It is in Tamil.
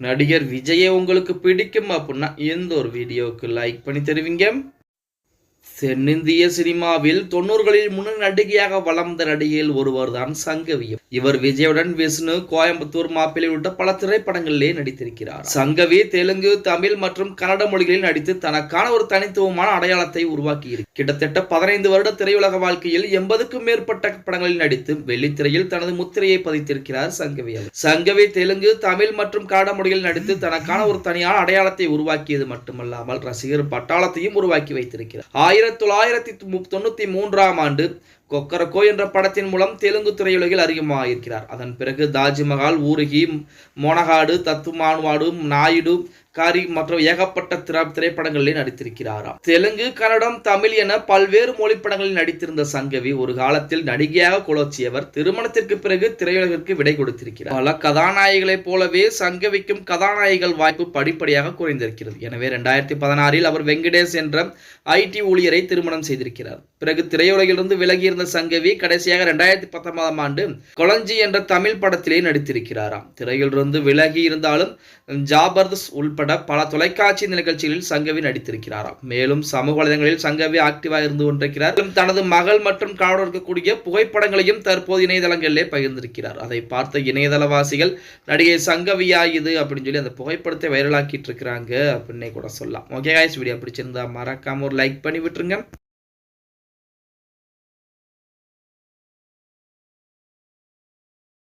நடிகர் விஜயை உங்களுக்கு பிடிக்கும் அப்படின்னா எந்த ஒரு வீடியோவுக்கு லைக் பண்ணி தருவீங்க? தென்னிந்திய சினிமாவில் தொண்ணூறுகளில் முன்னணி நடிகையாக வளர்ந்த நடிகையில் ஒருவர் தான் சங்கவி. இவர் விஜயுடன் விஷ்ணு கோயம்புத்தூர் மாப்பிள்ளை உள்ளிட்ட பல திரைப்படங்களிலே நடித்திருக்கிறார். சங்கவி தெலுங்கு தமிழ் மற்றும் கன்னட மொழிகளில் நடித்து தனக்கான ஒரு தனித்துவமான அடையாளத்தை உருவாக்கி கிட்டத்தட்ட பதினைந்து வருட திரையுலக வாழ்க்கையில் எண்பதுக்கும் மேற்பட்ட படங்களில் நடித்து வெள்ளித்திரையில் தனது முத்திரையை பதித்திருக்கிறார் சங்கவி சங்கவி தெலுங்கு தமிழ் மற்றும் கன்னட மொழிகளில் நடித்து தனக்கான ஒரு தனியான அடையாளத்தை உருவாக்கியது மட்டுமல்லாமல் ரசிகர் பட்டாளத்தையும் உருவாக்கி வைத்திருக்கிறார். ஆயிரம் ஆயிரத்தி தொள்ளாயிரத்தி தொண்ணூற்றி தொண்ணூத்தி மூன்றாம் ஆண்டு கொக்கரக்கோ என்ற படத்தின் மூலம் தெலுங்கு திரையுலகில் அறிமுகமாகியிருக்கிறார் அதன் பிறகு தாஜ்மஹால் ஊருகி மொனகாடு தத்துமானுவாடு நாயுடு காரி மற்றும் ஏகப்பட்ட திரா திரைப்படங்களில் நடித்திருக்கிறாராம். தெலுங்கு கன்னடம் தமிழ் என பல்வேறு மொழி படங்களில் நடித்திருந்த சங்கவி ஒரு காலத்தில் நடிகையாக குலோச்சியவர் திருமணத்திற்கு பிறகு திரையுலகிற்கு விடை கொடுத்திருக்கிறார். பல கதாநாயகிகளைப் போலவே சங்கவிக்கும் கதாநாயகிகள் வாய்ப்பு படிப்படியாக குறைந்திருக்கிறது. எனவே ரெண்டாயிரத்தி பதினாறில் அவர் வெங்கடேஷ் என்ற ஐடி ஊழியரை திருமணம் செய்திருக்கிறார். பிறகு திரையுலகிலிருந்து விலகியிருந்த சங்கவி கடைசியாக ரெண்டாயிரத்தி பத்தொன்பதாம் ஆண்டு கொளஞ்சி என்ற தமிழ் படத்திலே நடித்திருக்கிறாராம். திரையிலிருந்து விலகி இருந்தாலும் ஜாபர்தஸ் உள்பட பல தொலைக்காட்சி நிகழ்ச்சிகளில் சங்கவி நடித்திருக்கிறாராம். மேலும் சமூக வலைதளங்களில் சங்கவி ஆக்டிவாக இருந்து கொண்டிருக்கிறார். தனது மகள் மற்றும் கணவர் இருக்கக்கூடிய புகைப்படங்களையும் தற்போது இணையதளங்களிலே பகிர்ந்திருக்கிறார். அதை பார்த்த இணையதளவாசிகள் நடிகை சங்கவியா இது? அப்படின்னு சொல்லி அந்த புகைப்படத்தை வைரலாக்கிட்டு இருக்கிறாங்க அப்படின்னே கூட சொல்லலாம். ஓகே காய்ஸ் வீடியோ பிடிச்சிருந்தா மறக்காம ஒரு லைக் பண்ணி விட்டுருங்க.